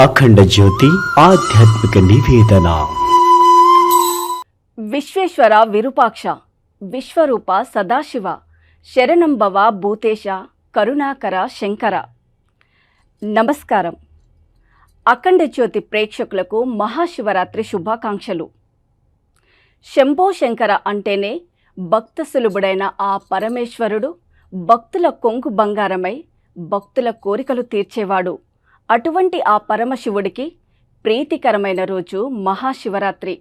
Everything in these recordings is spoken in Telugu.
అఖండ జ్యోతి ఆధ్యాత్మిక నివేదన. విశ్వేశ్వర విరూపాక్ష విశ్వరూప సదాశివ శరణంబవ భూతేశ కరుణాకర శంకర. నమస్కారం. అఖండ జ్యోతి ప్రేక్షకులకు మహాశివరాత్రి శుభాకాంక్షలు. శంభో శంకర అంటేనే భక్త సులుబుడైన ఆ పరమేశ్వరుడు భక్తుల కొంగు బంగారమై భక్తుల కోరికలు తీర్చేవాడు. అటువంటి ఆ పరమశివుడికి ప్రీతికరమైన రోజు మహాశివరాత్రి.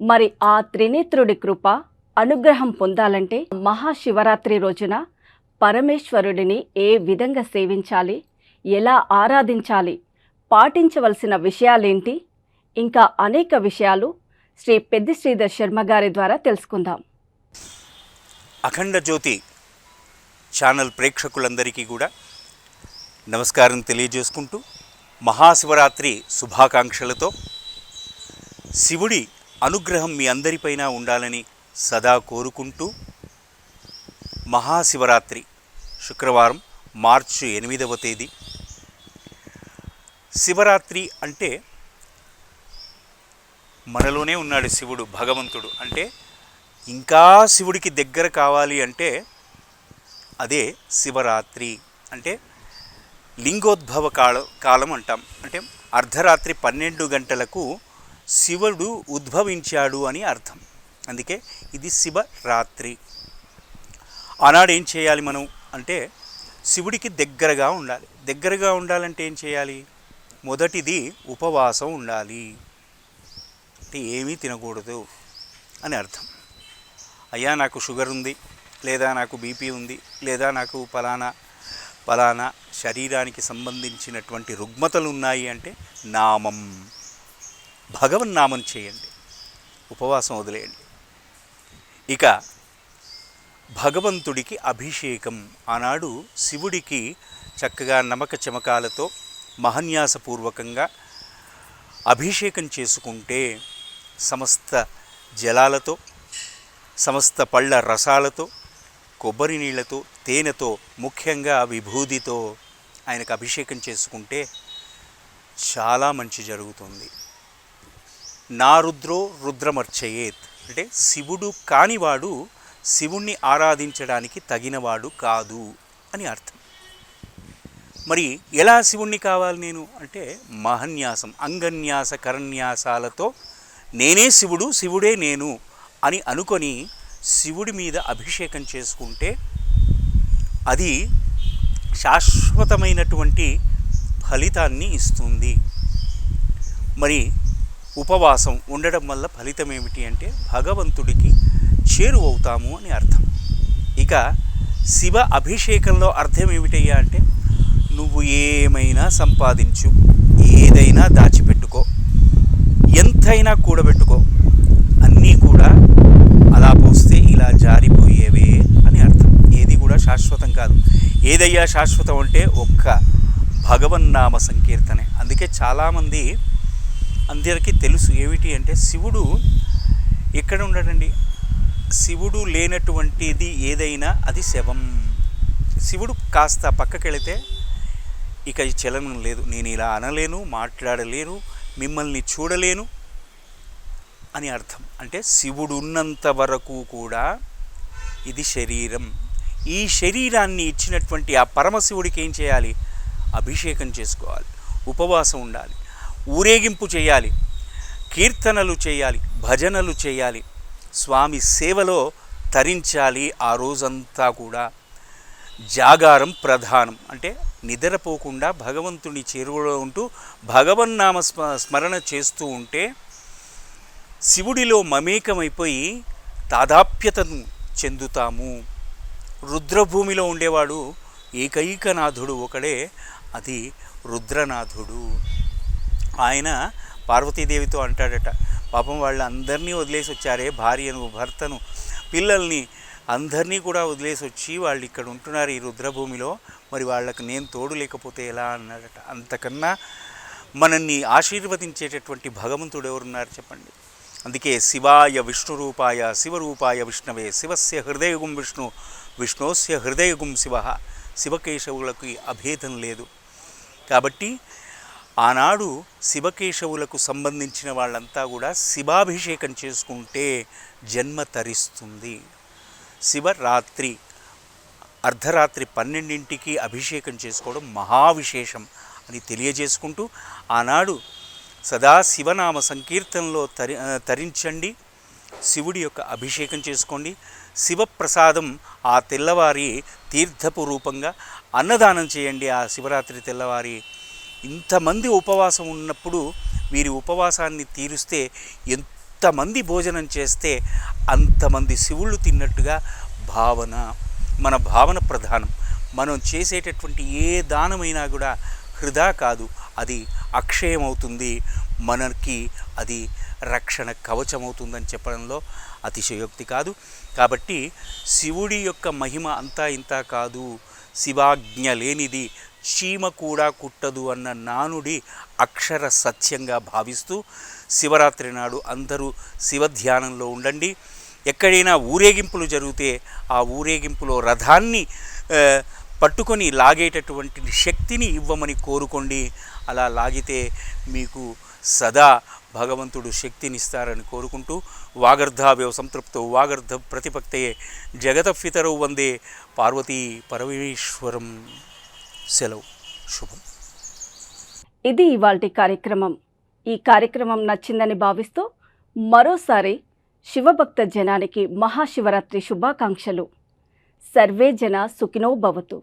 మరి ఆ త్రినేత్రుడి కృప అనుగ్రహం పొందాలంటే మహాశివరాత్రి రోజున పరమేశ్వరుడిని ఏ విధంగా సేవించాలి ఎలా ఆరాధించాలి పాటించవలసిన విషయాలేంటి ఇంకా అనేక విషయాలు శ్రీ పెద్ది శ్రీధర్ శర్మ గారి ద్వారా తెలుసుకుందాం. అఖండ జ్యోతి ఛానల్ ప్రేక్షకులందరికీ కూడా నమస్కారం తెలియజేసుకుంటూ మహాశివరాత్రి శుభాకాంక్షలతో శివుడి అనుగ్రహం మీ అందరిపైన ఉండాలని సదా కోరుకుంటూ మహాశివరాత్రి శుక్రవారం మార్చి ఎనిమిదవ తేదీ. శివరాత్రి అంటే మనలోనే ఉన్నాడు శివుడు భగవంతుడు. అంటే ఇంకా శివుడికి దగ్గర కావాలి అంటే అదే శివరాత్రి. అంటే లింగోద్భవ కాల కాలం అంటాం. అంటే అర్ధరాత్రి పన్నెండు గంటలకు శివుడు ఉద్భవించాడు అని అర్థం. అందుకే ఇది శివరాత్రి. ఆనాడు ఏం చేయాలి మనం? అంటే శివుడికి దగ్గరగా ఉండాలి. దగ్గరగా ఉండాలంటే ఏం చేయాలి? మొదటిది ఉపవాసం ఉండాలి. అంటే ఏమీ తినకూడదు అని అర్థం. అయ్యా నాకు షుగర్ ఉంది లేదా నాకు బీపీ ఉంది లేదా నాకు ఫలానా ఫలానా శరీరానికి సంబంధించినటువంటి రుగ్మతలు ఉన్నాయి అంటే నామం. భగవన్నామం చేయండి. ఉపవాసం వదిలేయండి. ఇక భగవంతుడికి అభిషేకం. ఆనాడు శివుడికి చక్కగా నమక చమకాలతో మహన్యాసపూర్వకంగా అభిషేకం చేసుకుంటే సమస్త జలాలతో సమస్త పళ్ళ రసాలతో కొబ్బరి నీళ్ళతో తేనెతో ముఖ్యంగా విభూదితో ఆయనకు అభిషేకం చేసుకుంటే చాలా మంచి జరుగుతుంది. నా రుద్రో రుద్రమర్చయేత్. అంటే శివుడు కానివాడు శివుణ్ణి ఆరాధించడానికి తగినవాడు కాదు అని అర్థం. మరి ఎలా శివుణ్ణి కావాలి నేను? అంటే మహన్యాసం అంగన్యాస కరన్యాసాలతో నేనే శివుడు శివుడే నేను అని అనుకొని శివుడి మీద అభిషేకం చేసుకుంటే అది శాశ్వతమైనటువంటి ఫలితాన్ని ఇస్తుంది. మరి ఉపవాసం ఉండడం వల్ల ఫలితం ఏమిటి అంటే భగవంతుడికి చేరువవుతాము అని అర్థం. ఇక శివ అభిషేకంలో అర్థం ఏమిటయ్యా అంటే నువ్వు ఏమైనా సంపాదించు ఏదైనా దాచిపెట్టుకో ఎంతైనా కూడబెట్టుకో అన్నీ కూడా అలా పోస్తే ఇలా జారిపోయేవే అని అర్థం. ఏది కూడా శాశ్వతం కాదు. ఏదయ్యా శాశ్వతం అంటే ఒక్క భగవన్నామ సంకీర్తనే. అందుకే చాలామంది అందరికీ తెలుసు ఏమిటి అంటే శివుడు ఎక్కడ ఉండడండి? శివుడు లేనటువంటిది ఏదైనా అది శవం. శివుడు కాస్త పక్కకెళితే ఇక ఈ చలనం లేదు. నేను ఇలా అనలేను మాట్లాడలేను మిమ్మల్ని చూడలేను అని అర్థం. అంటే శివుడు ఉన్నంత వరకు కూడా ఇది శరీరం. ఈ శరీరాన్ని ఇచ్చినటువంటి ఆ పరమశివుడికి ఏం చేయాలి? అభిషేకం చేసుకోవాలి. ఉపవాసం ఉండాలి. ఊరేగింపు చేయాలి. కీర్తనలు చేయాలి. భజనలు చేయాలి. స్వామి సేవలో తరించాలి ఆ రోజంతా కూడా. జాగారం ప్రధానం. అంటే నిద్రపోకుండా భగవంతుని చేరువలో ఉంటూ భగవన్నామ స్మ స్మరణ చేస్తూ ఉంటే శివుడిలో మమేకమైపోయి తాదాప్యతను చెందుతాము. రుద్రభూమిలో ఉండేవాడు ఏకైకనాథుడు ఒకడే అది రుద్రనాథుడు. ఆయన పార్వతీదేవితో అంటాడట పాపం వాళ్ళందరినీ వదిలేసి వచ్చారే భార్యను భర్తను పిల్లల్ని అందరినీ కూడా వదిలేసి వచ్చి వాళ్ళు ఇక్కడ ఉంటున్నారు ఈ రుద్రభూమిలో. మరి వాళ్ళకు నేను తోడు లేకపోతే ఎలా? అన్నాడట. అంతకన్నా మనల్ని ఆశీర్వదించేటటువంటి భగవంతుడు ఎవరున్నారు చెప్పండి. అందుకే శివాయ విష్ణు రూపాయ శివరూపాయ విష్ణవే శివస్య హృదయగుం విష్ణు విష్ణోస్య హృదయగుం శివ. శివకేశవులకు అభేదం లేదు. కాబట్టి ఆనాడు శివకేశవులకు సంబంధించిన వాళ్ళంతా కూడా శివాభిషేకం చేసుకుంటే జన్మ తరిస్తుంది. శివరాత్రి అర్ధరాత్రి పన్నెండింటికి అభిషేకం చేసుకోవడం మహావిశేషం అని తెలియజేసుకుంటూ ఆనాడు సదా శివనామ సంకీర్తనలో తరి తరించండి. శివుడి యొక్క అభిషేకం చేసుకోండి. శివప్రసాదం ఆ తెల్లవారి తీర్థపు రూపంగా అన్నదానం చేయండి ఆ శివరాత్రి తెల్లవారి. ఇంతమంది ఉపవాసం ఉన్నప్పుడు వీరి ఉపవాసాన్ని తీరుస్తే ఎంతమంది భోజనం చేస్తే అంతమంది శివుళ్ళు తిన్నట్టుగా భావన మన భావన ప్రధానం. మనం చేసేటటువంటి ఏ దానమైనా కూడా హృదా కాదు. అది అక్షయమవుతుంది. మనకి అది రక్షణ కవచమవుతుందని చెప్పడంలో అతిశయోక్తి కాదు. కాబట్టి శివుడి యొక్క మహిమ అంతా ఇంతా కాదు. శివాజ్ఞ లేనిది చీమ కూడా కుట్టదు అన్న నానుడి అక్షర సత్యంగా భావిస్తూ శివరాత్రి నాడు అందరూ శివధ్యానంలో ఉండండి. ఎక్కడైనా ఊరేగింపులు జరిగితే ఆ ఊరేగింపులో రథాన్ని పట్టుకొని లాగేటటువంటి శక్తిని ఇవ్వమని కోరుకోండి. అలా లాగితే మీకు సదా భగవంతుడు శక్తినిస్తారని కోరుకుంటూ వాగర్ధావ్యవ సంతృప్తో వాగర్ధ ప్రతిపక్తయే జగతఫితరవు వందే పార్వతీ పరమేశ్వరం. సెలవు. శుభం. ఇది ఇవాల్టి కార్యక్రమం. ఈ కార్యక్రమం నచ్చిందని భావిస్తూ మరోసారి శివభక్త జనానికి మహాశివరాత్రి శుభాకాంక్షలు. సర్వే జన సుఖినో భవతు.